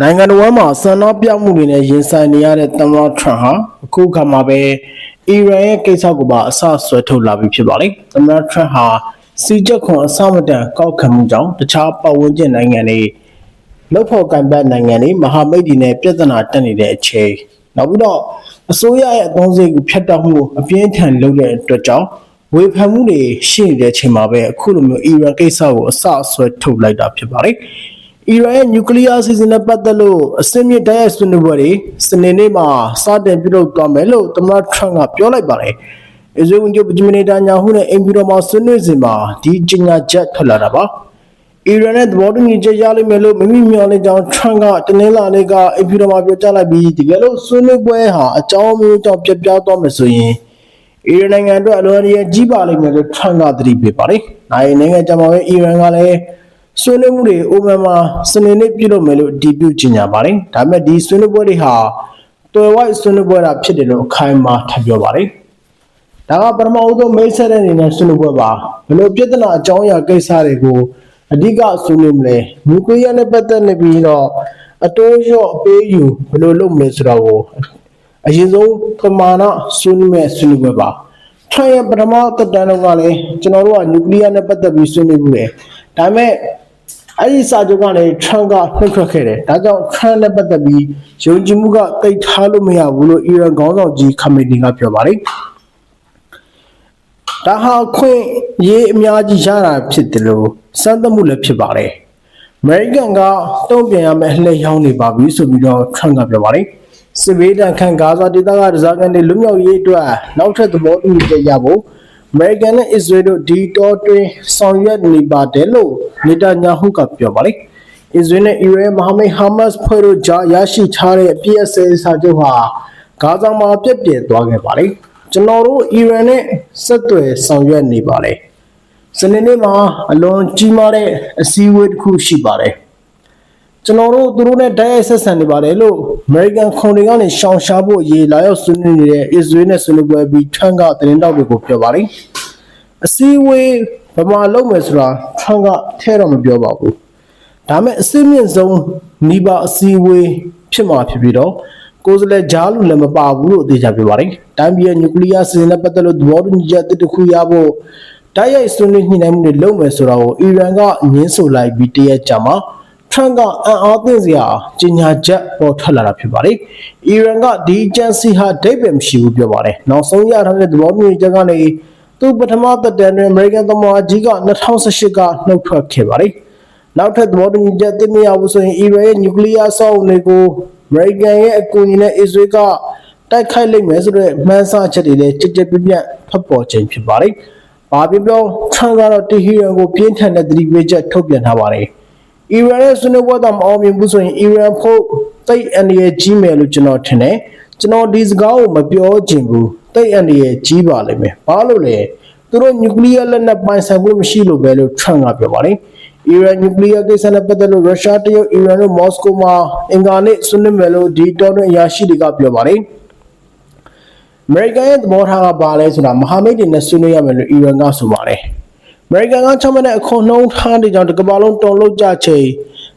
နိုင်ငံတော်မှာဆန္ဒပြမှုတွေနဲ့ရင်ဆိုင်နေရတဲ့သမ္မတထရန့်ဟာအခုခါမှာပဲအီရန်ရဲ့ကိစ္စကိုပါအဆဆွဲထုတ်လာပြီဖြစ်ပါလေသမ္မတထရန့်ဟာစီချက်ခွန်အဆမတန်ကောက်ခံမှုကြောင့်တခြားပတ်ဝန်းကျင်နိုင်ငံတွေလောက်ဖို့ကံပတ်နိုင်ငံတွေမဟာမိတ်တွေနဲ့ပြဿနာတက်နေတဲ့အချိန်နောက်ပြီးတော့အစိုးရရဲ့အသုံးစရိတ်ကိုဖျက်တောက်မှုကိုအပြင်းထန်လုပ်တဲ့အတွက်ကြောင့်ဝေဖန်မှုတွေရှိနေတဲ့အချိန်မှာပဲအခုလိုမျိုးအီရန်ကိစ္စကိုအဆဆွဲထုတ်လိုက်တာဖြစ်ပါလေ အီရန်ရဲ့နျူကလ িয়ার အစီအစဉ်နဲ့ပတ်သက်လို့အစင်းမြစ်တိုက်ရိုက်ဆွေးနွေးပွဲတွေစနေနေ့မှာစတင်ပြုလုပ်သွားမယ်လို့သမ္မတထရန့်ကပြောလိုက်ပါတယ်။အစ္စရေးဝန်ကြီးဗဂျမနီတာညာဟုနဲ့အင်ပီတော်မှာဆွေးနွေးစဉ်မှာဒီကြေညာချက်ထွက်လာတာပါ။အီရန်နဲ့သဘောတူညီချက်ရလိမ့်မယ်လို့မမိမျှော်လင့်ကြောင်းထရန့်ကတနင်္လာနေ့ကအင်ပီတော်မှာပြောကြားလိုက်ပြီးတကယ်လို့ဆွေးနွေးပွဲဟာအကြောင်းမျိုးကြောင့်ပြတ်ပြားသွားမယ်ဆိုရင်အီရန်နိုင်ငံအတွက်အလွန်အရေးကြီးပါလိမ့်မယ်လို့ထရန့်ကသတိပေးပါတယ်။နိုင်နိုင်ငံကြမှာပဲအီရန်ကလည်း ဆွေးနွေးမှုတွေအိုမန်မှာစနေနေ့ပြုလုပ်မယ်လို့အတည်ပြုကြေညာပါတယ်။ဒါပေမဲ့ဒီဆွေးနွေးပွဲတွေဟာတော်ဝိုက်ဆွေးနွေးပွဲတာဖြစ်တယ်လို့အခိုင်အမာထပ်ပြောပါတယ်။ဒါကပထမဦးဆုံးမိတ်ဆက်တဲ့အနေနဲ့ဆွေးနွေးပွဲပါဘယ်လိုပြဿနာအကြောင်းအရာကိစ္စတွေကိုအဓိကဆွေးနွေးမလဲ။နျူကလ িয়ার နဲ့ပတ်သက်နေပြီးတော့အတိုးလျော့အပေးယူဘယ်လိုလုပ်မလဲဆိုတော့ကိုအရင်ဆုံးပမာဏဆွေးနွေးမဲ့ဆွေးနွေးပွဲပါ။ထိုင်ရပထမသက်တမ်းတော့ကလည်းကျွန်တော်တို့ကနျူကလ িয়ার နဲ့ပတ်သက်ပြီးဆွေးနွေးမှုတယ်။ဒါပေမဲ့ အဲ့ဒီစာချုပ်ကနေ Trump ကနှုတ်ထွက်ခဲ့တယ်။ဒါကြောင့် Trump နဲ့ပတ်သက်ပြီးယုံကြည်မှုကတိတ်ထားလို့မရဘူးလို့အီရန်ခေါင်းဆောင်ကြီးခမီနီကပြောပါတယ်။ဒါဟာခွင့်ရေးအများကြီးရတာဖြစ်တယ်လို့စမ်းသပ်မှုလည်းဖြစ်ပါတယ်။ American ကတုံ့ပြန်ရမယ့်အလှည့်ရောက်နေပါပြီဆိုပြီးတော့ Trump ကပြောပါတယ်။စစ်ဘေးဒဏ်ခံဂါဇာဒေသကဒဇာကန်တွေလွတ်မြောက်ရေးအတွက်နောက်ထပ်သဘောတူညီချက်ရဖို့ American နဲ့ Israel တို့ဒီတော့တွင်ဆောင်ရွက်နေပါတယ်လို့နေတညာဟုကပြောပါတယ်။ Israel နဲ့ Iran မဟာမိတ် Hamas ဖွဲ့တို့ကြားရရှိထားတဲ့အပြည့်အစဲစာချုပ်ဟာဂါဇာမှာပြည့်ပြည့်သွားခဲ့ပါတယ်။ကျွန်တော်တို့ Iran နဲ့ဆက်သွယ်ဆောင်ရွက်နေပါတယ်။စနေနေ့မှာအလွန်ကြီးမားတဲ့အစည်းအဝေးတစ်ခုရှိပါတယ်။ ကျွန်တော်တို့သူတို့နဲ့တိုက်ရိုက်ဆက်ဆံနေပါတယ်လို့ American ခုံတွေကနေရှောင်ရှားဖို့ရေလာရောက်ဆွေးနွေးနေတဲ့ Israel နဲ့ဆွေးနွေးပွဲပြီးထန်းကသတင်းတောက်တွေကိုပြောပါတယ်။အစည်းအဝေးဘယ်မှာလုပ်မယ်ဆိုတာထန်းကထဲတော့မပြောပါဘူး။ဒါမဲ့အစစ်မြင့်ဆုံးနီးပါအစည်းအဝေးဖြစ်မှာဖြစ်ပြီးတော့ကိုယ်စားလှယ်ဂျားလူလည်းမပါဘူးလို့အသေးချာပြောပါတယ်။တိုင်းပြည်ရဲ့နျူကလ িয়ার စီစဉ်တဲ့ပတ်သက်လို့သဘောတူညီချက်အသစ်တစ်ခုရဖို့တိုက်ရိုက်ဆွေးနွေးညှိနှိုင်းမှုတွေလုပ်မယ်ဆိုတာကိုအီရန်ကငင်းဆိုလိုက်ပြီးတရက်ကြာမှာ ထရန့်ကအံ့အားသင့်စရာကြေညာချက်ပေါ်ထွက်လာတာဖြစ်ပါတယ်။အီရန်ကဒီဂျန်စီဟာဒိတ်ပဲမရှိဘူးပြောပါတယ်။နောက်ဆုံးရထားတဲ့သဘောတူညီချက်ကနေသူပထမသက်တမ်းတွင်အမေရိကန်သမ္မတကြီးက2018ကနှုတ်ထွက်ခဲ့ပါတယ်။နောက်ထပ်သဘောတူညီချက်သိမရဘူးဆိုရင်အီရန်ရဲ့နျူကလ িয়ার ဆောက်တွေကိုအမေရိကန်ရဲ့အကူအညီနဲ့အစ္စရေးကတိုက်ခိုက်လိုက်မယ်ဆိုတဲ့မှန်းဆချက်တွေလည်းကြက်ကြက်ပြပြန့်ထွက်ပေါ်ခြင်းဖြစ်ပါတယ်။ဘာပြောပြောထရန့်ကတော့တီဟီရန်ကိုပြင်းထန်တဲ့သတိပေးချက်ထုတ်ပြန်ထားပါတယ်။ အီရန်ရဲ့ဆွေးနွေးပွဲတော့မအောင်မြင်ဘူးဆိုရင်အီရန်ဖို့တိတ်အန်ရဲ့ကြီးမယ်လို့ကျွန်တော်ထင်တယ်။ကျွန်တော်ဒီစကားကိုမပြောချင်ဘူး။တိတ်အန်ရဲ့ကြီးပါလိမ့်မယ်။ဘာလို့လဲ။သူတို့နျူကလ িয়ার လက်နက်ပိုင်ဆိုင်မှုမရှိလို့ပဲလို့ထရန့်ကပြောပါတယ်။အီရန်နျူကလ িয়ার ကိစ္စနဲ့ပတ်သက်လို့ရုရှားတရုတ်အီရန်တို့မော်စကိုမှာအင်္ဂါနေ့ဆွေးနွေးမယ်လို့ဒီတော်တွင်အရာရှိတွေကပြောပါတယ်။ အမေရိကန်ရဲ့သဘောထားကပါလဲဆိုတာမဟာမိတ်တွေနဲ့ဆွေးနွေးရမယ်လို့အီရန်ကဆိုပါတယ်။အ မေရိကန်ကချမှတ်တဲ့အခွန်နှုန်းထားတွေကြောင့်တစ်ကမ္ဘာလုံးတုံ့လောက်ကြချိန်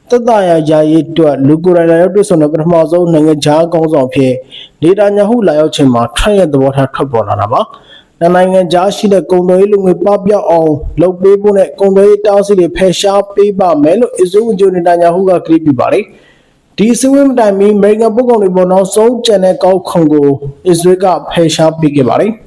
သက်သာရာယာယီအတွက်လူကိုယ်တိုင်လာရောက်တွေ့ဆုံတဲ့ပထမဆုံးနိုင်ငံခြားကောင်းဆောင်ဖြစ်ဒေတာညာဟုလာရောက်ချိန်မှာထရန့်ရဲ့သဘောထားထွက်ပေါ်လာတာပါ။နိုင်ငံကြားရှိတဲ့ကုန်သွယ်ရေးလူငွေပပျောက်အောင်လုပ်ပေးဖို့နဲ့ကုန်သွယ်ရေးတားဆီးတွေဖယ်ရှားပေးပါမယ်လို့အစ္စရေးဝန်ကြီးနေတညာဟုကကြေညာပြပါတယ်။ဒီစဝင်းတိုင်မီအမေရိကန်ပုဂ္ဂိုလ်တွေပေါ်နောက်ဆုံးကျန်တဲ့ကောက်ခွန်ကိုအစ္စရေးကဖယ်ရှားပေးခဲ့ပါတယ်။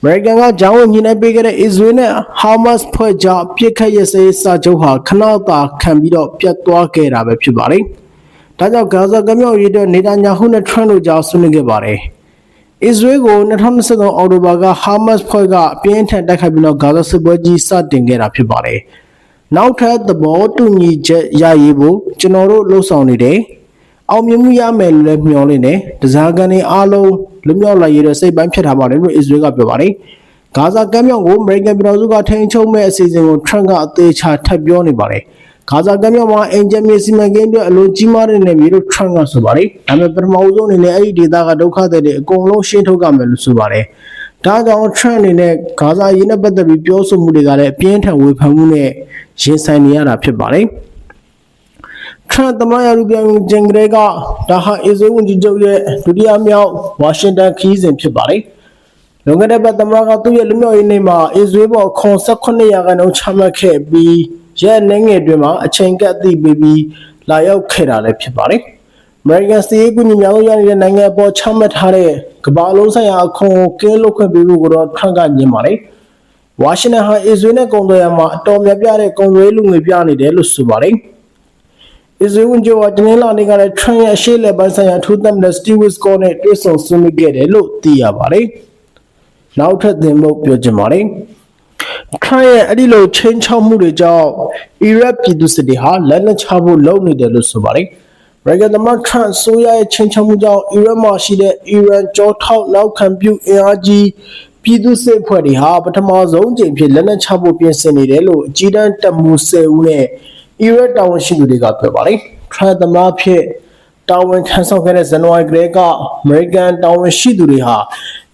အမေရိကန်ကဂျောင်းဝင်ညီနေပေးခဲ့တဲ့အစ္စရေးနဲ့ဟာမတ်ဖွဲ့ကြားပြစ်ခတ်ရစေးစာချုပ်ဟာခဏတာခံပြီးတော့ပြတ်သွားခဲ့တာပဲဖြစ်ပါတယ်။ဒါကြောင့်ဂါဇာကမြောက်ရေးအတွက်နေတညာဟုနဲ့ထရန့်တို့ကြားဆွေးနွေးခဲ့ပါတယ်။အစ္စရေးကို2023အောက်တိုဘာကဟာမတ်ဖွဲ့ကအပြင်းထန်တိုက်ခိုက်ပြီးတော့ဂါဇာစစ်ပွဲကြီးစတင်ခဲ့တာဖြစ်ပါတယ်။နောက်ထပ်သဘောတူညီချက်ရရေးဖို့ကျွန်တော်တို့လှုံ့ဆော်နေတယ်။အောင်မြင်မှုရမယ်လို့လည်းမျှော်လင့်တယ်။တစားကန်တွေအားလုံး လွတ်မြောက်လာရေးတဲ့စိတ်ပိုင်းဖြစ်ထားပါတယ်လို့အစ္စရေးကပြောပါတယ်။ဂါဇာကမ်းမြောင်ကိုအမေရိကန်ပြည်တော်စုကထိန်းချုပ်မဲ့အစီအစဉ်ကိုထရန့်ကအသေးချာထပ်ပြောနေပါတယ်။ဂါဇာကမ်းမြောင်မှာအင်ဂျင်မြေစီမံကိန်းတွေအလိုကြီးမားတဲ့နေမျိုးလို့ထရန့်ကဆိုပါတယ်။ဒါပေမဲ့ပထမဦးဆုံးအနေနဲ့အဲ့ဒီဒေသကဒုက္ခသည်တွေအကုန်လုံးရှင်းထုတ်ကြမယ်လို့ဆိုပါတယ်။ဒါကြောင့်ထရန့်အနေနဲ့ဂါဇာရေးနဲ့ပတ်သက်ပြီးပြောဆိုမှုတွေကလည်းအပြင်းထန်ဝေဖန်မှုနဲ့ရင်ဆိုင်နေရတာဖြစ်ပါတယ်။ ထရန့်သမ္မတရာလူပြန်ဂျင်ဂရဲကဒါဟာအစ္စရေးဝန်ကြီးချုပ်ရဲ့ဒုတိယမြောက်ဝါရှင်တန်ခရီးစဉ်ဖြစ်ပါတယ်။လွန်ခဲ့တဲ့ပတ်သမ္မတကသူ့ရဲ့လူမျိုးရေးနေ့မှာအစ္စရေးပေါ်ခွန်18ရာခိုင်နှုန်းချမှတ်ခဲ့ပြီးရဲ့နေငယ်တွင်မှာအချိန်ကပ်သိပေးပြီးလာရောက်ခဲ့တာလည်းဖြစ်ပါတယ်။ American စီးရေးကူညီများလို့ရနေတဲ့နိုင်ငံအပေါ်ချမှတ်ထားတဲ့ကမ္ဘာလုံးဆိုင်ရာအခွန်ကိုကင်းလွတ်ခွင့်ပေးဖို့ကိုတော့ထရန့်ကညင်ပါတယ်။ဝါရှင်တန်ဟာအစ္စရေးနဲ့ကုန်သွယ်ရမှာအတော်များပြားတဲ့ကုန်သွယ်လူငွေပြနေတယ်လို့ဆိုပါတယ်။ အစ္စရေးဝန်ကြီးချုပ်ကတနင်္လာနေ့ကလည်း Trump ရဲ့အရှေ့လက်ပိုင်းဆိုင်ရာအထူးသမ္မတ Steve Witkoff နဲ့တွေ့ဆုံဆွေးနွေးခဲ့တယ်လို့သိရပါတယ်။နောက်ထပ်သင်ဖို့ပြောချင်ပါတယ်။ Trump ရဲ့အဲ့ဒီလိုချင်းချောက်မှုတွေကြောင့်အီရတ်ပြည်သူစစ်တွေဟာလက်နက်ချဖို့လုပ်နေတယ်လို့ဆိုပါတယ်။ American သမ္မတ Trump ဆိုရရဲ့ချင်းချောက်မှုကြောင့်အီရတ်မှာရှိတဲ့အီရန်ကြောထောက်နောက်ခံပြုအင်အားကြီးပြည်သူစစ်ဖွဲ့တွေဟာပထမဆုံးအကြိမ်ဖြစ်လက်နက်ချဖို့ပြင်ဆင်နေတယ်လို့အကြီးတန်းတပ်မှူး10ဦးနဲ့ အီရတ်တာဝန်ရှိသူတွေကပြောပါတယ်။ Trump သမ္မတဖြစ်တာဝန်ထမ်းဆောင်ခဲ့တဲ့ဇန်နဝါရီကလေးကအမေရိကန်တာဝန်ရှိသူတွေဟာ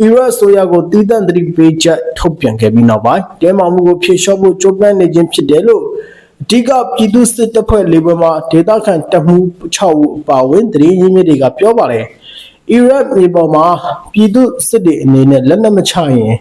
အီရတ်ဆိုရကိုတည်တံ့သတိပေးချက်ထုတ်ပြန်ခဲ့ပြီးနောက်ပိုင်းတဲမာမှုကိုဖြေလျှော့ဖို့ကြိုးပမ်းနေခြင်းဖြစ်တယ်လို့အဓိကပြည်သူစစ်တပ်ဖွဲ့လေးပွဲမှာဒေသခံတပ်မှု6ဦးအပါအဝင်သတင်းရင်းမြစ်တွေကပြောပါတယ်။အီရတ်မြေပေါ်မှာပြည်သူစစ်တွေအနေနဲ့လက်နက်မချရင်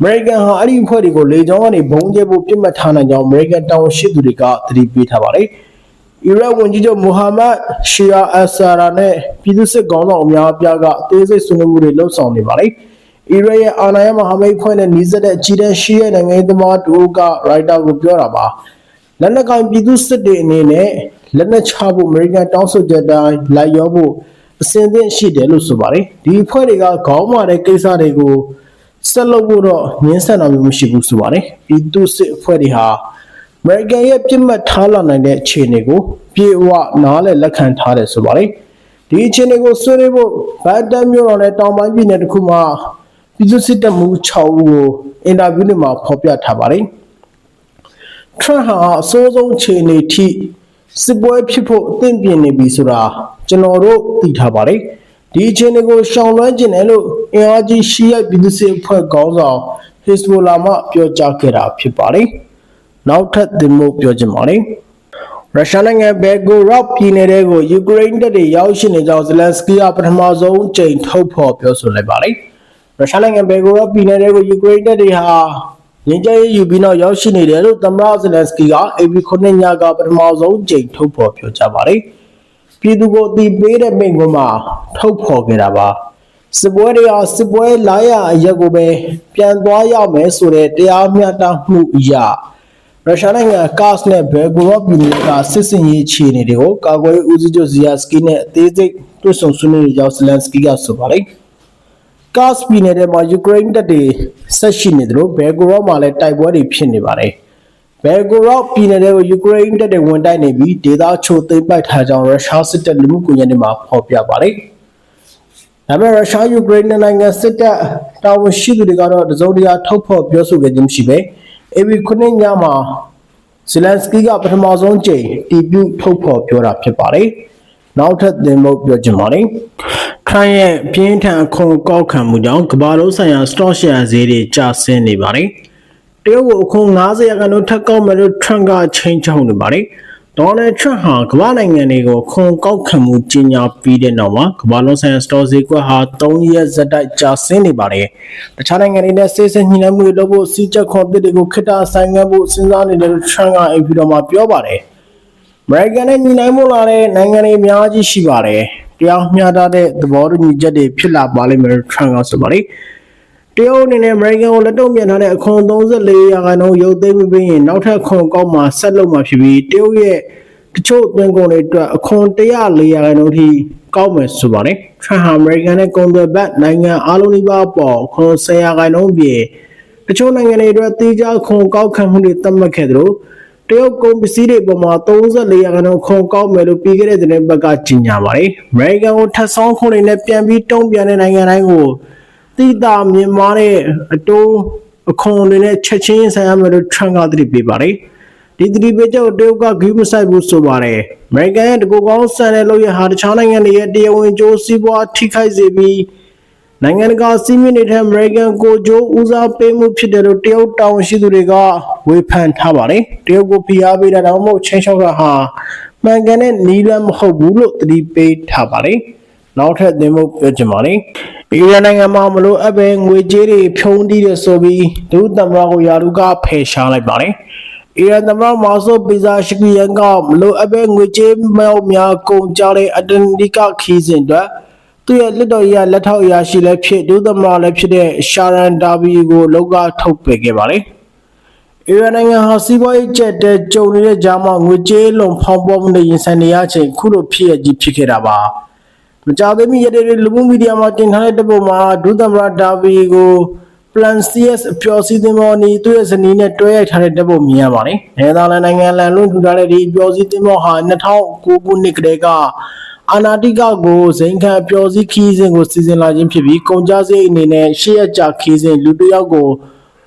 အမေရိကန်ဟာအဲ့ဒီအဖွဲ့တွေကိုလေကြောင်းကနေဘုံကျဲဖို့ပြစ်မှတ်ထားနိုင်ကြောင်းအမေရိကန်တာဝန်ရှိသူတွေကသတိပေးထားပါတယ်။အီရတ်ဝန်ကြီးချုပ်မိုဟာမက်ရှီယာအဆာရာနဲ့ပြည်သူစစ်ကောင်ဆောင်အများအပြားကအသေးစိတ်ဆွေးနွေးမှုတွေလှုပ်ဆောင်နေပါတယ်။အီရတ်ရဲ့အာဏာရမဟာမိတ်ဖွဲ့နဲ့နှီးစပ်တဲ့အကြီးတန်းရှီယာနိုင်ငံရေးသမားတို့ကရိုက်တာကိုပြောတာပါ။လက်နက်ကိုင်ပြည်သူစစ်တွေအနေနဲ့လက်နက်ချဖို့အမေရိကန်တောင်းဆိုချက်တိုင်းလိုက်ရောဖို့အစဉ်သင့်ရှိတယ်လို့ဆိုပါတယ်။ဒီအဖွဲ့တွေကခေါင်းမာတဲ့ကိစ္စတွေကို ဆက်လုပ်ဖို့တော့ငင်းဆန်တာမျိုးမရှိဘူးဆိုပါတယ်။ပြည်သူစစ်အဖွဲ့တွေဟာအမေရိကန်ရဲ့ပြစ်မှတ်ထားလာနိုင်တဲ့အခြေအနေကိုပြေဝနားလည်လက်ခံထားတယ်ဆိုပါတယ်။ဒီအခြေအနေကိုဆွေးနွေးဖို့ဗတ်တန်မျိုးတော်နဲ့တောင်ပိုင်းပြည်နယ်တစ်ခုမှာပြည်သူစစ်တပ်မှု6ဦးကိုအင်တာဗျူးတွေမှာဖော်ပြထားပါတယ်။ Trump ဟာအစိုးဆုံးအခြေအနေထိစစ်ပွဲဖြစ်ဖို့အသင့်ပြင်နေပြီဆိုတာကျွန်တော်တို့သိထားပါတယ် ဒီအခြေအနေကိုရှောင်လွှဲခြင်းတယ်လို့အင်အားကြီးရှီယိုက်ပြည်သူစစ်အဖွဲ့ခေါင်းဆောင်ဟစ်ဇ်ဘိုလာမှပြောကြားခဲ့တာဖြစ်ပါတယ်နောက်ထပ်သင်ဖို့ပြောချင်ပါတယ်ရုရှားနိုင်ငံဘယ်ဂိုရော့ပြည်နယ်တွေကိုယူကရိန်းတပ်တွေရောက်ရှိနေကြောင်းဇလန်စကီကပထမဆုံးအကြိမ်ထုတ်ဖော်ပြောဆိုလိုက်ပါတယ်ရုရှားနိုင်ငံဘယ်ဂိုရော့ပြည်နယ်တွေကိုယူကရိန်းတပ်တွေဟာငင်းကြရေးယူပြီးနောက်ရောက်ရှိနေတယ်လို့သမ္မတဇလန်စကီက AB9 ညကပထမဆုံးကြိမ်ထုတ်ဖော်ပြောကြားပါတယ်။ ပြည်သူကိုအသိပေးတဲ့မိန့်ခွန်းမှာထုတ်ဖော်ခဲ့တာပါ။စစ်ပွဲတွေဟာစစ်ပွဲလာရအရက်ကိုပဲပြန်သွားရမယ်ဆိုတဲ့တရားမျှတမှုအရာရုရှားနိုင်ငံကာ့စ်နဲ့ဘယ်ဂိုရော့ပြည်နယ်ကစစ်စင်ရေးခြေအနေတွေကိုကာကွယ်ဦးစီးချုပ်ဇီယာစကီနဲ့အသေးစိတ်တွေ့ဆုံဆွေးနွေးနေကြောင်းဇလန်စကီကဆိုပါတယ်။ကာ့စ်ပြည်နယ်ထဲမှာယူကရိန်းတပ်တွေဆက်ရှိနေသလိုဘယ်ဂိုရော့မှာလည်းတိုက်ပွဲတွေဖြစ်နေပါတယ်။ ဘယ်ဂိုရော့ပြည်နယ်တွေကိုယူကရိန်းတပ်တွေဝင်တိုက်နေပြီးဒေသချို့သိမ်းပိုက်ထားကြောင်းရုရှားစစ်တပ်လူမှုကွန်ရက်တွေမှာဖော်ပြပါတယ်။ဒါပေမဲ့ရုရှားယူကရိန်းနိုင်ငံစစ်တပ်တာဝန်ရှိသူတွေကတော့တစုံတရာထုတ်ဖော်ပြောဆိုခဲ့ခြင်းမရှိဘဲ AB ခုနှစ်ညမှာဇလန်စကီကပထမဆုံးကြိမ်တီးပြုထုတ်ဖော်ပြောတာဖြစ်ပါတယ်။နောက်ထပ်သင်ဖို့ပြောချင်ပါတယ်။ခိုင်းရဲ့ပြင်းထန်အခွန်ကောက်ခံမှုကြောင့်ကမ္ဘာလုံးဆိုင်ရာ stock share ဈေးတွေကျဆင်းနေပါတယ်။ တရုတ်ကိုအခွန်90ရာခိုင်နှုန်းထပ်ကောက်မယ်လို့ Trump ကချိန်ချောက်နေပါတယ်။ Donald Trump ဟာကမ္ဘာနိုင်ငံတွေကိုခွန်ကောက်ခံမှုကြီးညာပြီးတဲ့နောက်မှာကမ္ဘာလုံးဆိုင်ရာ stock ဈေးကွက်ဟာ3ရက်ဇက်တိုက်ကျဆင်းနေပါတယ်။တခြားနိုင်ငံတွေနဲ့ဆက်ဆက်ညှိနှိုင်းမှုတွေလုပ်ဖို့စီးချက်ခွန်သစ်တွေကိုခိတ္တဆိုင်ငံ့ဖို့စဉ်းစားနေတယ်လို့ Trump ကအိမ်ဖြူတော်မှာပြောပါတယ်။အမေရိကန်နဲ့ညီနိုင်မှုလာတဲ့နိုင်ငံတွေအများကြီးရှိပါတယ်။တရားမျှတတဲ့သဘောတူညီချက်တွေဖြစ်လာပါလိမ့်မယ်လို့ Trump ကဆိုပါတယ်။ တရုတ်အနေနဲ့အမေရိကန်ကိုလက်တော့ပြန်ထားတဲ့အခွန်34ရာခိုင်နှုန်းရုပ်သိမ်းပြီးရင်နောက်ထပ်ခွန်ကောက်မှဆက်လုပ်မှဖြစ်ပြီးတရုတ်ရဲ့တချို့သွင်းကုန်တွေအတွက်အခွန်104ရာခိုင်နှုန်းထိကောက်မယ်ဆိုပါတယ်။ Trump ဟာအမေရိကန်နဲ့ကုန်သွယ်ဘက်နိုင်ငံအားလုံးဒီပါပေါ်ခွန်10ရာခိုင်နှုန်းပြင်တချို့နိုင်ငံတွေအတွက်တေးကြခွန်ကောက်ခံမှုတွေသတ်မှတ်ခဲ့သလိုတရုတ်ကုန်ပစ္စည်းတွေပေါ်မှာ34ရာခိုင်နှုန်းခွန်ကောက်မယ်လို့ပြီးခဲ့တဲ့သတင်းပတ်ကကြေညာပါတယ်။ American ကိုထပ်ဆောင်ခွန်တွေနဲ့ပြန်ပြီးတုံ့ပြန်တဲ့နိုင်ငံတိုင်းကို တိတာမြင်မာတဲ့အတိုးအခွန်တွေနဲ့ချက်ချင်းဆိုင်ရမယ်လို့ Trump ကသတိပေးပါတယ်။ဒီသတိပေးချက်ကိုတရုတ်ကဂိမ်းမဆိုင်ဘူးဆိုပါတယ်။ American ရဲ့တကူကောင်းဆန်တဲ့လုပ်ရဟာတခြားနိုင်ငံတွေရဲ့တရားဝင်ကြိုးစည်းပွားထိခိုက်စေပြီးနိုင်ငံတကာစီးမြင့်တွေထက် American ကိုကြိုးဦးစားပေးမှုဖြစ်တယ်လို့တရုတ်တာဝန်ရှိသူတွေကဝေဖန်ထားပါတယ်။တရုတ်ကိုဖိအားပေးတာတော့မဟုတ်ချင်းချောက်တာဟာမမှန်ကန်တဲ့နီလန်းမဟုတ်ဘူးလို့သတိပေးထားပါတယ်။နောက်ထပ်သင်ဖို့ပြောချင်ပါတယ်။ အီရန်နိုင်ငံမှာမလို့အပ်ပဲငွေကြေးတွေဖြုံးတီးတယ်ဆိုပြီးဒုသမ္မတကိုယာရုကဖယ်ရှားလိုက်ပါတယ်။အီရန်သမ္မတမာဆိုပီဇာရှိကီယန်ကမလို့အပ်ပဲငွေကြေးမြောက်များကုန်ကြတဲ့အတ္တနိကခီးစဉ်အတွက်သူ့ရဲ့လက်တော်ရလက်ထောက်အရာရှိလည်းဖြစ်ဒုသမ္မတလည်းဖြစ်တဲ့ရှာရန်ဒါဘီကိုလောကထုတ်ပယ်ခဲ့ပါတယ်။အီရန်နိုင်ငံဟာစီးပွားရေးကျက်တဲ့ကြုံနေတဲ့ကြားမှာငွေကြေးလုံဖောင်းပေါ်မှုနဲ့ရင်ဆိုင်နေရချိန်ခုလိုဖြစ်ရကြီးဖြစ်ခဲ့တာပါ။ မကြသေးမီရတဲ့လူမှုမီဒီယာမှာတင်ထားတဲ့တပုတ်မှာဒုသမ္မတဒါဘီကို Plan CS အပျော်စီးသင်းမော်နီသူ့ရဲ့ဇနီးနဲ့တွဲရိုက်ထားတဲ့တပုတ်မြင်ရပါတယ်။နယ်သာလန်နိုင်ငံလန်လွန်းထူထားတဲ့ဒီအပျော်စီးသင်းမော်ဟာ2009ခုနှစ်ကတည်းကအာနာတိကကိုဇိမ်ခံအပျော်စီးခီးစဉ်ကိုစီစဉ်လာခြင်းဖြစ်ပြီးကုန်ကြစရိတ်အနေနဲ့ရှေ့ရကြခီးစဉ်လူတစ်ယောက်ကို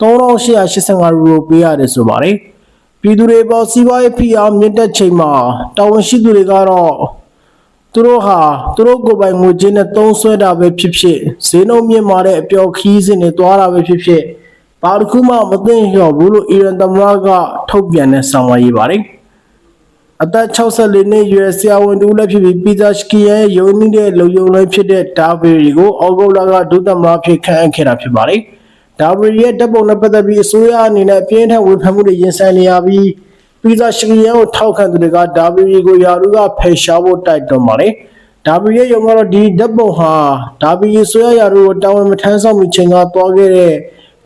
3885ယူရိုပေးရတယ်ဆိုပါတယ်။ပြည်သူတွေပေါ်စီးပွားရေးဖိအားမြင့်တက်ချိန်မှာတာဝန်ရှိသူတွေကတော့ သူတို့ဟာသူတို့ကိုယ်ပိုင်ငွေကြေးနဲ့သုံးဆွဲတာပဲဖြစ်ဖြစ်ဈေးနှုန်းမြင့်မာတဲ့အပျော်ခီးစဉ်တွေသွားတာပဲဖြစ်ဖြစ်ဘာတစ်ခုမှမသိလျော်ဘူးလို့အီရန်သမ္မတကထုတ်ပြန်တဲ့ဆောင်ရွက်ရေးပါတယ်။အသက်64နှစ်ရွယ်ဆရာဝန်တူလည်းဖြစ်ပြီးပီဇာရှကီရဲ့ယုံနေတဲ့လုံယုံလည်းဖြစ်တဲ့ဒါဗီရီကိုအော်ဂိုလာကဒုသမ္မတဖြစ်ခန့်အပ်ခဲ့တာဖြစ်ပါတယ်။ဒါဗီရီရဲ့တပ်ပုံနဲ့ပတ်သက်ပြီးအစိုးရအနေနဲ့အပြင်းထန်ဝေဖန်မှုတွေရင်ဆိုင်နေရပြီး ပီဇာရှကီရဲ့ကိုထောက်ခံသူတွေကဒါဗီရီကိုယာရုကဖယ်ရှားဖို့တိုက်တွန်းပါတယ်။ဒါဗီရီရဲ့ယုံကတော့ဒီတပ်ပုံဟာဒါဗီရီဆိုရယာရုကိုတာဝန်မထမ်းဆောင်မီချိန်ကသွားခဲ့တဲ့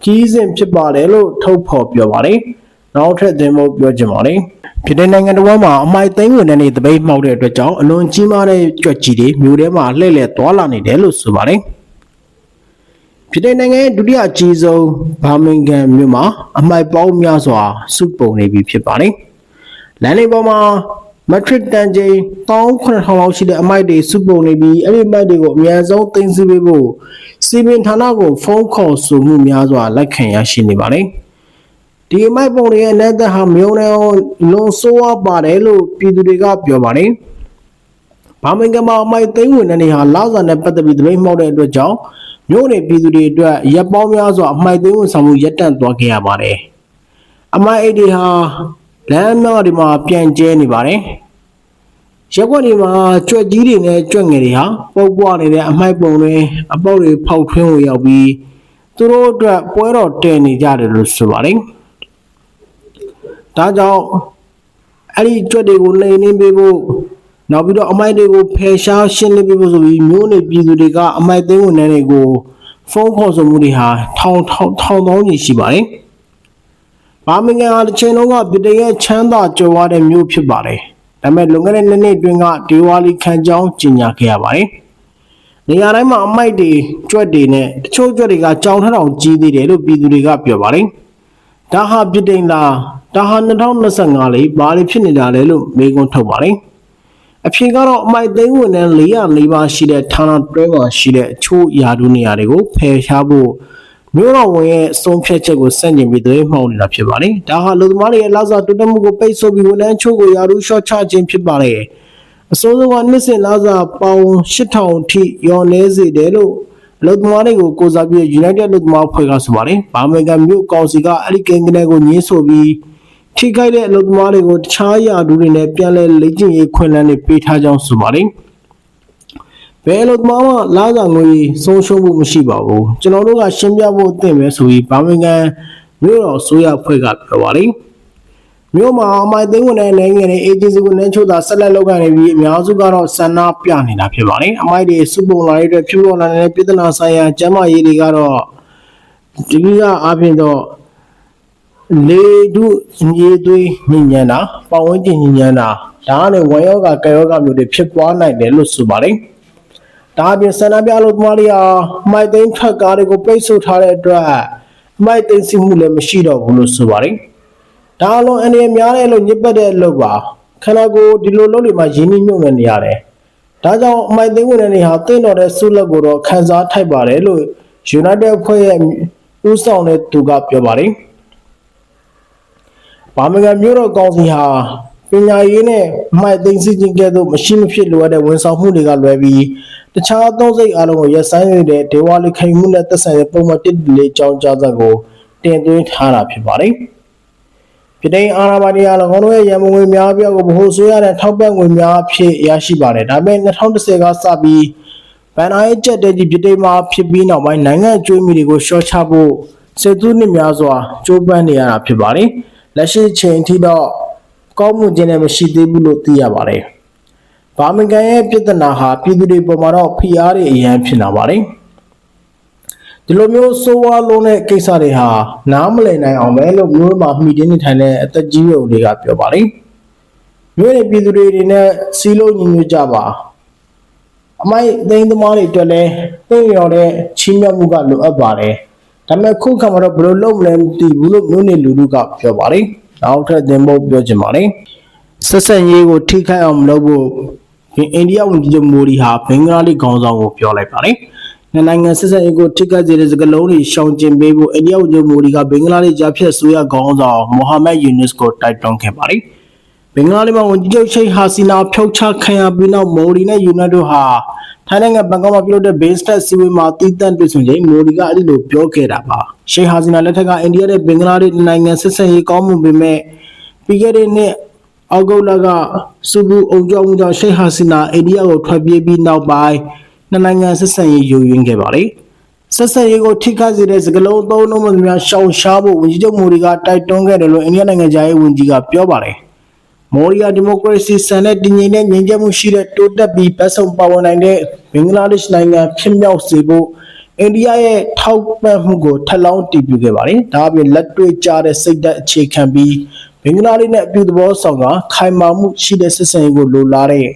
ခီးစဉ်ဖြစ်ပါတယ်လို့ထုတ်ဖော်ပြောပါတယ်။နောက်ထပ်သင်ဖို့ပြောချင်ပါတယ်။ပြည်내နိုင်ငံတော်မှာအမိုက်သိန်းဝင်တဲ့တပိတ်မှောက်တဲ့အတွက်ကြောင့်အလွန်ကြီးမားတဲ့ကြွက်ကြီးတွေမြို့ထဲမှာလှည့်လည်သွားလာနေတယ်လို့ဆိုပါတယ်။ ပြည်내နိုင်ငံရဲ့ဒုတိယအကြီးဆုံးဘာမင်ဂမ်မြို့မှာအမိုက်ပေါင်းများစွာစုပုံနေပြီဖြစ်ပါတယ်။လမ်းလေးပေါ်မှာမက်ထရစ်တန်ချိန်18000လောက်ရှိတဲ့အမိုက်တွေစုပုံနေပြီးအဲ့ဒီအမိုက်တွေကိုအများဆုံးသိမ်းဆည်းပေးဖို့စီမင်ဌာနကိုဖုန်းခေါ်ဆိုမှုများစွာလက်ခံရရှိနေပါတယ်။ဒီအမိုက်ပုံတွေရဲ့လက်သက်ဟာမြုံနေအောင်လွန်ဆိုးဝါးပါတယ်လို့ပြည်သူတွေကပြောပါတယ်။ဘာမင်ကမှာအမိုက်သိမ်းဝင်တဲ့နေဟာလာဇာနဲ့ပတ်သက်ပြီးတပိတ်မှောက်တဲ့အတွက်ကြောင့် မြို့နယ်ပြည်သူတွေအတွက်ရပ်ပေါင်းများစွာအမိုက်သိမ်းဝင်ဆောင်မှုရပ်တန့်သွားခဲ့ရပါတယ်။အမိုက်အိတ်တွေဟာလမ်းများတွေမှာပြန့်ကျဲနေပါတယ်။ရက်ွက်တွေမှာကြွက်ကြီးတွေနဲ့ကြွက်ငယ်တွေဟာပုတ်ပွားနေတဲ့အမိုက်ပုံတွေအပေါက်တွေဖောက်ထွင်းဝင်ရောက်ပြီးသူတို့အတွက်ပွဲတော်တည်နေကြတယ်လို့ဆိုပါတယ်။ဒါကြောင့်အဲ့ဒီကြွက်တွေကိုနှိမ်နှင်းပေးဖို့ နောက်ပြီးတော့အမိုက်တွေကိုဖယ်ရှားရှင်းလင်းပေးဖို့ဆိုပြီးမျိုးနေပြည်သူတွေကအမိုက်သိမ်းဝန်ထမ်းတွေကိုဖုန်းခေါ်ဆိုမှုတွေဟာထောင်ထောင်ထောင်ပေါင်းကြီးရှိပါတယ်။ဘာမင်ဂန်ဟာတစ်ချိန်လုံးကပြည်တရဲ့ချမ်းသာကြွယ်ဝတဲ့မြို့ဖြစ်ပါတယ်။ဒါပေမဲ့လွန်ခဲ့တဲ့နှစ်နှစ်အတွင်းကဒေဝါလီခံကြောင်းကြီးညာခဲ့ရပါတယ်။နေရာတိုင်းမှာအမိုက်တွေကြွက်တွေနဲ့တချို့ကြွက်တွေကကြောင်ထထောင်ကြီးသေးတယ်လို့ပြည်သူတွေကပြောပါတယ်။ဒါဟာပြည်တိန်လားဒါဟာ2025လေးဘာတွေဖြစ်နေတာလဲလို့မေးခွန်းထုတ်ပါတယ်။ အဖြေကတော့အမိုက်သိန်းဝင်တဲ့404ပါးရှိတဲ့ဌာနတွဲမှာရှိတဲ့အချို့ယာဒူနေရာတွေကိုဖယ်ရှားဖို့မြို့တော်ဝင်ရဲ့အဆုံးဖြတ်ချက်ကိုစန့်ကျင်ပြီးသွေးမှောက်နေတာဖြစ်ပါတယ်။ဒါဟာလူသမားတွေရဲ့လာစာတူတက်မှုကိုပိတ်ဆို့ပြီးဝန်ထမ်းချို့ကိုယာဒူရှော့ချခြင်းဖြစ်ပါတယ်။အစိုးရကနှစ်စဉ်လာစာပေါင်8000ထိရော်နေစေတယ်လို့အလုသမားတွေကိုကိုစားပြီး United လူသမားဖွဲ့ကဆိုပါတယ်။ဘာမင်ကန်မြို့ကောင်စီကအဲ့ဒီကိန်းကနေကိုညှင်းဆိုပြီး ထိခိုက်တဲ့အလုပ်သမားတွေကိုတခြားရာထူးတွေနဲ့ပြန်လည်လေ့ကျင့်ရေးခွင့်လန်းတွေပေးထားကြောင်းဆိုပါတယ်။ဘယ်အလုပ်သမားမှလာစာငွေဆုံးရှုံးမှုမရှိပါဘူး။ကျွန်တော်တို့ကရှင်းပြဖို့အသင့်ပဲဆိုပြီးဘာမင်ကန်မြို့တော်ဆိုရဖွဲ့ကပြောပါတယ်။မြို့မှာအမိုက်သိန်းဝင်တဲ့နိုင်ငံတွေအေဂျင်စီကိုနှင်းချို့တာဆက်လက်လုပ်ကိုင်နေပြီးအများစုကတော့ဆန္ဒပြနေတာဖြစ်ပါတယ်။အမိုက်တွေစုပုံလာတဲ့အတွက်ဖြစ်ပေါ်လာတဲ့ပြည်ထနာဆိုင်ရာကျန်းမာရေးတွေကတော့ဒီကအားဖြင့်တော့ လေဒုညီသွေးညဉ့်ညမ်းတာပတ်ဝန်းကျင်ညဉ့်ညမ်းတာဒါကလည်းဝမ်ယောဂကယောဂမျိုးတွေဖြစ်ပွားနိုင်တယ်လို့ဆိုပါတယ်။ဒါအပြင်ဆန္ဒပြလို့သမားတွေဟာမိုက်သိန်းထက်ကားတွေကိုပိတ်ဆို့ထားတဲ့အတွက်မိုက်သိန်းစီမှုလည်းမရှိတော့ဘူးလို့ဆိုပါတယ်။ဒါအလုံးအနေနဲ့များတယ်လို့ညစ်ပတ်တဲ့လုပ်ပါခန္ဓာကိုယ်ဒီလိုလုပ်တွေမှာရင်းနှီးမြုပ်နှံနေရတယ်။ဒါကြောင့်အမိုက်သိန်းဝင်တဲ့နေဟာတင့်တော်တဲ့ဆုလက်ကိုတော့ခံစားထိုက်ပါတယ်လို့ United အဖွဲ့ရဲ့ဦးဆောင်တဲ့သူကပြောပါတယ်။ ဘာမကန်မြို့တော်ကောင်စီဟာပညာရေးနဲ့မှိုက်သိမ်းစီခြင်းကဲ့သို့မရှိမဖြစ်လိုအပ်တဲ့ဝန်ဆောင်မှုတွေကလွဲပြီးတခြားသုံးစိတ်အလုံးကိုရပ်ဆိုင်းနေတဲ့ဒေဝါလီခိုင်မှုနဲ့သက်ဆိုင်တဲ့ပုံမှန်တစ်လေးကြောင်းကြားစာကိုတင်သွင်းထားတာဖြစ်ပါတယ်။ပြည်ထောင်အာဏာပိုင်တွေက၎င်းတို့ရဲ့ရန်ပုံငွေများပြားကိုဗဟိုဆိုရတဲ့ထောက်ပံ့ငွေများအဖြစ်ရရှိပါတယ်ဒါပေမဲ့2010ကစပြီးဗန်နာရဲ့ကြက်တဲ့ကြီးပြည်ထောင်မှာဖြစ်ပြီးနောက်ပိုင်းနိုင်ငံအကျွေးမြီတွေကိုရှော့ချဖို့စစ်သူနှစ်များစွာကြိုးပမ်းနေရတာဖြစ်ပါတယ် လက်ရှိချိန်အထိတော့ကောင်းမှုခြင်းနဲ့မရှိသေးဘူးလို့သိရပါတယ်ဘာမင်ကန်ရဲ့ပြည်ထနာဟာပြည်သူတွေပေါ်မှာတော့ဖိအားတွေအရန်ဖြစ်လာပါတယ်ဒီလိုမျိုးဆိုးဝါးလုံးတဲ့ကိစ္စတွေဟာနားမလည်နိုင်အောင်ပဲလို့မျိုးမှာမှီတင်းနေထိုင်တဲ့အသက်ကြီးရုံတွေကပြောပါတယ်မျိုးရဲ့ပြည်သူတွေတွေနဲ့စီးလို့ညီညွတ်ကြပါအမိုက်သိန်းသမားတွေအတွက်လည်းသိရော်တဲ့ချီးမြှောက်မှုကလိုအပ်ပါတယ် ဒါပေမဲ့ခုခါမှာတော့ဘယ်လိုလုပ်မလဲမသိဘူးလို့မျိုးနေလူလူကပြောပါတယ်နောက်ထပ်သင်ဖို့ပြောချင်ပါတယ်ဆက်ဆက်ရေးကိုထိခိုက်အောင်မလုပ်ဖို့အိန္ဒိယဝန်ကြီးချုပ်မိုဒီဟာဘင်္ဂလားဒေ့ရှ်ခေါင်းဆောင်ကိုပြောလိုက်ပါတယ်နှစ်နိုင်ငံဆက်ဆက်ရေးကိုထိခိုက်စေတဲ့စကားလုံးတွေရှောင်ကျဉ်ပေးဖို့အိန္ဒိယဝန်ကြီးချုပ်မိုဒီကဘင်္ဂလားဒေ့ရှ်ကြားဖြတ်ဆိုရခေါင်းဆောင်မိုဟာမက်ယူနစ်ကိုတိုက်တွန်းခဲ့ပါတယ်ဘင်္ဂလားဒေ့ရှ်မှာဝန်ကြီးချုပ်ရှိတ်ဟာစီနာဖျောက်ချခံရပြီးနောက်မိုဒီနဲ့ယူနက်တို့ဟာ ထိုင်းနိုင်ငံဘန်ကောက်မှာပြုလုပ်တဲ့ base stat စီဝေးမှာတည်တံ့တွေ့ဆုံချိန်မိုဒီကအဲ့ဒီလိုပြောခဲ့တာပါရှိတ်ဟာစီနာလက်ထက်ကအိန္ဒိယနဲ့ဘင်္ဂလားဒေ့ရှ်နိုင်ငံဆက်ဆက်ရေးကောင်းမှုပေမဲ့ပြီးခဲ့တဲ့နှစ်အောက်ဂုတ်လကစူဘူအုံကြောင့်ကြောင့်ရှိတ်ဟာစီနာအိန္ဒိယကိုထွက်ပြေးပြီးနောက်ပိုင်းနှစ်နိုင်ငံဆက်ဆက်ရေးယိုယွင်းခဲ့ပါတယ်ဆက်ဆက်ရေးကိုထိခိုက်စေတဲ့စကလုံးသုံးလုံးမှများရှောင်ရှားဖို့ဝန်ကြီးချုပ်မိုဒီကတိုက်တွန်းခဲ့တယ်လို့အိန္ဒိယနိုင်ငံသားရေးဝန်ကြီးကပြောပါတယ် မော်ရီယာဒီမိုကရေစီစံနဲ့တည်ငြိမ်တဲ့ငြိမ်းချမ်းမှုရှိတဲ့တိုးတက်ပြီးပတ်စုံပါဝင်နိုင်တဲ့ဘင်္ဂလားဒေ့ရှ်နိုင်ငံဖြစ်မြောက်စေဖို့အိန္ဒိယရဲ့ထောက်ပံ့မှုကိုထပ်လောင်းတည်ပြုခဲ့ပါတယ်။ဒါအပြင်လက်တွေ့ကျတဲ့စိတ်ဓာတ်အခြေခံပြီးဘင်္ဂလားဒေ့ရှ်နဲ့အပြုသဘောဆောင်ကခိုင်မာမှုရှိတဲ့စစ်စံရေးကိုလိုလားတဲ့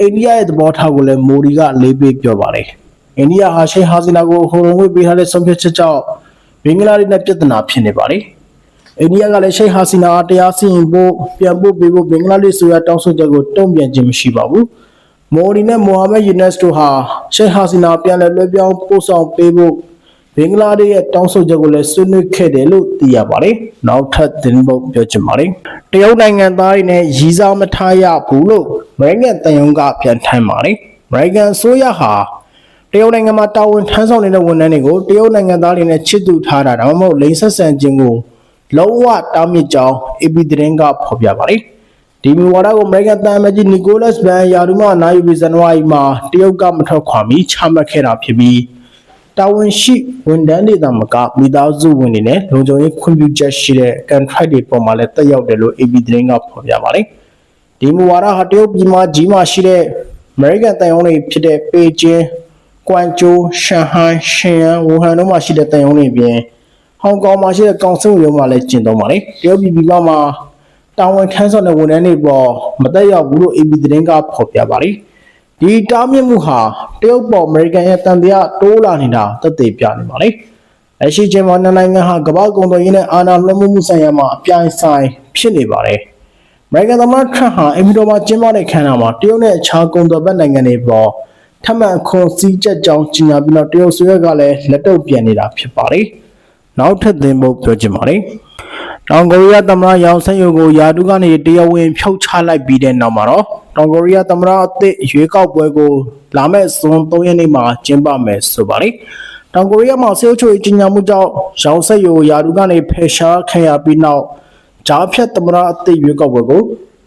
အိန္ဒိယရဲ့သဘောထားကိုလည်းမိုဒီကလေးပေးပြောပါတယ်။အိန္ဒိယဟာရှိတ်ဟာစီနာကိုဟိုလုံဝေးပေးထားတဲ့ဆုံးဖြတ်ချက်ကြောင့်ဘင်္ဂလားဒေ့ရှ်နဲ့ပြည်ထနာဖြစ်နေပါတယ်။ အိန္ဒိယကလည်းရှိတ်ဟာစီနာအားတရားစီရင်ဖို့ပြန်ပို့ပေးဖို့ဘင်္ဂလားဒေ့ရှ်ဆိုရတောင်းဆိုချက်ကိုတုံ့ပြန်ခြင်းမရှိပါဘူး။မော်ဒီနဲ့မိုဟာမက်ယူနက်စ်တို့ဟာရှိတ်ဟာစီနာပြန်လည်လွှဲပြောင်းပို့ဆောင်ပေးဖို့ဘင်္ဂလားဒေ့ရှ်ရဲ့တောင်းဆိုချက်ကိုလည်းဆွေးနွေးခဲ့တယ်လို့သိရပါတယ်။နောက်ထပ်သတင်းပုတ်ပြောချင်ပါတယ်။တရုတ်နိုင်ငံသားတွေနဲ့ရီးစားမထားရဘူးလို့အမေရိကန်တန်ယုံကပြန်ထမ်းပါတယ်။အမေရိကန်အစိုးရဟာတရုတ်နိုင်ငံမှာတာဝန်ထမ်းဆောင်နေတဲ့ဝန်ထမ်းတွေကိုတရုတ်နိုင်ငံသားတွေနဲ့ချစ်သူထားတာဒါမှမဟုတ်လိင်ဆက်ဆံခြင်းကို လုံးဝတားမြစ်ကြောင်း AP သတင်းကဖော်ပြပါတယ်။ဒီမူဝါဒကိုအမေရိကန်တန်မကြီးနီကိုလတ်ဘန်ယာဒူမာနိုင်ယူပြီးဇန်နဝါရီမှာတရုတ်ကမထွက်ခွာမီချမှတ်ခဲ့တာဖြစ်ပြီးတာဝန်ရှိဝန်ထမ်းတွေသာမကမိသားစုဝင်တွေနဲ့လုံခြုံရေးခွင့်ပြုချက်ရှိတဲ့ contract တွေပေါ်မှာလည်းတက်ရောက်တယ်လို့ AP သတင်းကဖော်ပြပါတယ်။ဒီမူဝါဒဟာတရုတ်ပြည်မှာကြီးမားရှိတဲ့အမေရိကန်တန်ယုံတွေဖြစ်တဲ့ပေကျင်း၊ကွမ်ကျိုး၊ရှန်ဟိုင်း၊ရှင်ယန်၊ဝူဟန်တို့မှာရှိတဲ့တန်ယုံတွေအပြင် ဟောင်ကောင်မှာရှိတဲ့ကောင်စစ်ရုံးမှာလည်းကျင့်သုံးပါတယ်။တရုတ်ပြည်ပြည်ပမှာတာဝန်ထမ်းဆောင်တဲ့ဝန်ထမ်းတွေပေါ်မတက်ရောက်ဘူးလို့ AB သတင်းကဖော်ပြပါတယ်။ဒီတားမြစ်မှုဟာတရုတ်ပေါ်အမေရိကန်ရဲ့တန်တရားတိုးလာနေတာသက်သေပြနေပါတယ်။လက်ရှိချိန်မှာနှစ်နိုင်ငံဟာကမ္ဘာကုန်သွယ်ရေးနဲ့အာဏာလွှမ်းမိုးမှုဆိုင်ရာမှာအပြိုင်ဆိုင်ဖြစ်နေပါတယ်။အမေရိကန်သမ္မတထရန့်ဟာအင်မီတိုမှာကျင်းပတဲ့ခမ်းနားမှာတရုတ်နဲ့အခြားကုန်သွယ်ဘက်နိုင်ငံတွေပေါ်ထပ်မံခွန်စည်းချက်ကြောင်းကြီးညာပြီးတော့တရုတ်ဆွေးကလည်းလက်တော့ပြန်နေတာဖြစ်ပါတယ်။ နောက်ထပ်သင်ဖို့ပြောချင်ပါတယ်။တောင်ကိုရီးယားသမ္မတရောင်ဆက်ယုံကိုယာတုကနေတရားဝင်ဖြုတ်ချလိုက်ပြီးတဲ့နောက်မှာတော့တောင်ကိုရီးယားသမ္မတအသစ်ရွေးကောက်ပွဲကိုလာမယ့်ဇွန်3ရက်နေ့မှာကျင်းပမယ်ဆိုပါတယ်။တောင်ကိုရီးယားမှာဆေးချိုကြီးညာမှုကြောင့်ရောင်ဆက်ယုံယာတုကနေဖယ်ရှားခံရပြီးနောက်ဂျားဖြတ်သမ္မတအသစ်ရွေးကောက်ပွဲကို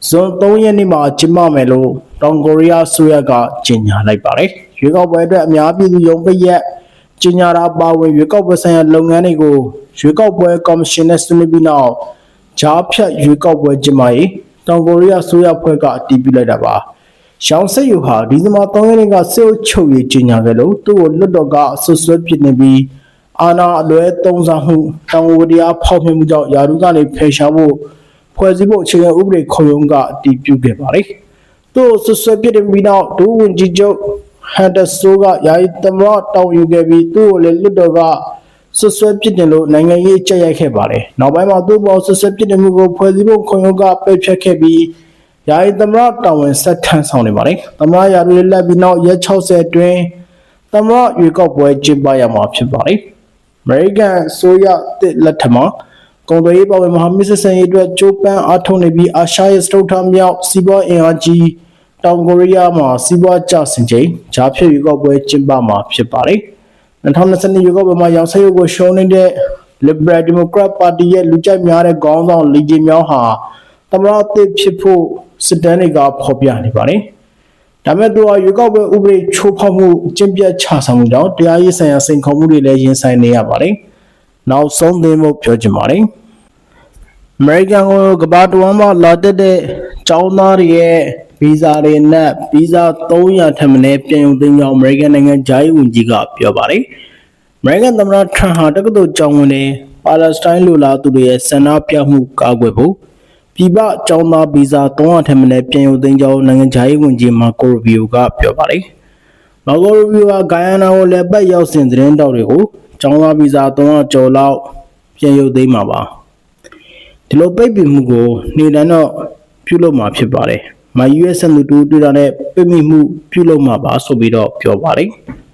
ဇွန်3ရက်နေ့မှာကျင်းပမယ်လို့တောင်ကိုရီးယားဆိုရကကြေညာလိုက်ပါတယ်။ရွေးကောက်ပွဲအတွက်အများပြည်သူယုံပိတ်ရက် ကျင်းညာတာပါဝင်ရွေးကောက်ပွဲဆိုင်ရာလုပ်ငန်းတွေကိုရွေးကောက်ပွဲကော်မရှင်နဲ့ဆွေးနွေးပြီးနောက်ဂျားဖြတ်ရွေးကောက်ပွဲကျင်းပရေးတောင်ကိုရီးယားဆိုရဖွဲ့ကအတည်ပြုလိုက်တာပါ။ရှောင်းစစ်ယူဟာဒီဇင်ဘာ3ရက်နေ့ကစစ်အုပ်ချုပ်ရေးကျင်းညာခဲ့လို့သူ့ကိုလွတ်တော်ကဆွဆွဲပြစ်နေပြီးအာဏာအလွဲသုံးစားမှုတောင်ဝတရားဖောက်ဖျက်မှုကြောင့်ယာရုကနေဖယ်ရှားဖို့ဖွဲ့စည်းဖို့အခြေခံဥပဒေခုံရုံးကအတည်ပြုခဲ့ပါတယ်။သူ့ဆွဆွဲပြစ်နေပြီးနောက်ဒုဝန်ကြီးချုပ် ဟန်ဒဆိုးကယာယီသမရတောင်းယူခဲ့ပြီးသူ့ကိုလည်းလွတ်တော်ကဆွဆွဲပြစ်တယ်လို့နိုင်ငံရေးကြက်ရိုက်ခဲ့ပါတယ်။နောက်ပိုင်းမှာသူ့ပေါ်ဆွဆွဲပြစ်တယ်မှုကိုဖွဲ့စည်းဖို့ခုံရုံးကပယ်ဖျက်ခဲ့ပြီးယာယီသမရတောင်းဝင်ဆက်ထမ်းဆောင်နေပါတယ်။သမရယာရီလက်ပြီးနောက်ရက်60အတွင်းသမရရွေးကောက်ပွဲကျင်းပရမှာဖြစ်ပါတယ်။ American ဆိုရတစ်လက်ထက်မှာကုန်သွယ်ရေးပေါ်မှာမဟာမိတ်ဆက်ဆံရေးအတွက်ကြိုးပမ်းအားထုတ်နေပြီးအာရှရဲ့စတုထမြောက်စီးပွားအင်အားကြီး တောင်ကိုရီးယားမှာစီးပွားကျဆင်းချိန်ဂျားဖြစ်ရွေးကောက်ပွဲကျင်းပမှာဖြစ်ပါတယ်။2022ရွေးကောက်ပွဲမှာရောင်ဆက်ရုပ်ကိုရှုံးနေတဲ့ Liberal Democrat Party ရဲ့လူကြိုက်များတဲ့ခေါင်းဆောင်လီဂျီမြောင်းဟာသမရအသစ်ဖြစ်ဖို့စစ်တမ်းတွေကဖော်ပြနေပါတယ်။ဒါပေမဲ့သူကရွေးကောက်ပွဲဥပဒေချိုးဖောက်မှုအကျင့်ပြတ်ချဆောင်မှုကြောင့်တရားရေးဆိုင်ရာစိန်ခေါ်မှုတွေလည်းရင်ဆိုင်နေရပါတယ်။နောက်ဆုံးသင်းဖို့ပြောချင်ပါတယ်။ American ကိုကဘာတဝမ်းမှာလာတက်တဲ့ကျောင်းသားတွေရဲ့ ဗီဇာတွေနဲ့ဗီဇာ300ထက်မနည်းပြန်ရုံသိမ်းကြောင်း American နိုင်ငံဂျာယီဝန်ကြီးကပြောပါတယ်။ American သမ္မတထရန့်ဟာတက္ကသိုလ်ကျောင်းဝင်တွေပါလက်စတိုင်းလူလာသူတွေရဲ့ဆန္ဒပြမှုကာကွယ်ဖို့ပြည်ပကျောင်းသားဗီဇာ300ထက်မနည်းပြန်ရုံသိမ်းကြောင်းနိုင်ငံဂျာယီဝန်ကြီးမာကိုရိုဘီယိုကပြောပါတယ်။မာကိုရိုဘီယိုကဂိုင်ယာနာကိုလည်းပတ်ရောက်စဉ်သတင်းတောက်တွေကိုကျောင်းသားဗီဇာ300ကျော်လောက်ပြန်ရုပ်သိမ်းမှာပါ။ဒီလိုပိတ်ပင်မှုကိုနေတန်းတော့ပြုလုပ်မှာဖြစ်ပါတယ်။ မာ US ဆန်သူတူတွေ့တာနဲ့ပြိမိမှုပြုလုပ်မှာပါဆိုပြီးတော့ပြောပါတယ်။